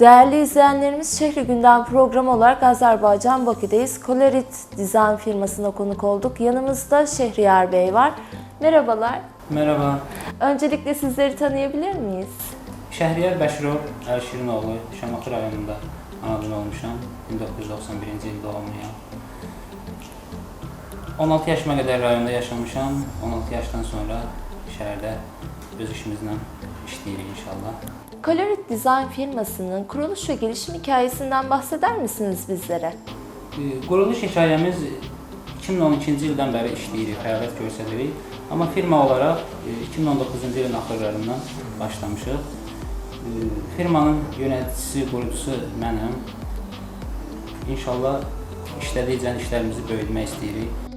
Değerli izleyenlerimiz Şehri Gündem programı olarak Azerbaycan Bakü'deyiz. Colorit Design firmasına konuk olduk. Yanımızda Şehriyar Bey var. Merhabalar. Merhaba. Öncelikle sizleri tanıyabilir miyiz? Şəhriyar Bəşirov Əlşirinoğlu, Şamaxı rayonunda anadan olmuşam. 1991-ci il doğumluyam. 16 yaşıma qədər rayonda yaşamışam. 16 yaşdan sonra şəhərdə öz işimizlə işləyirik inşallah. Colorit Design firmasının kuruluş ve gelişim hikayesinden bahseder misiniz bizlere? Ee, Quruluş hekayəmiz 2012-ci ildən bəri işləyirik, fəaliyyət göstəririk. Amma firma olaraq e, 2019-cu ilin axırlarından başlamışıq. E, Firmanın yöneticisi, qurucusu mənəm. İnşallah işlədikcə işlərimizi böyütmək istəyirik.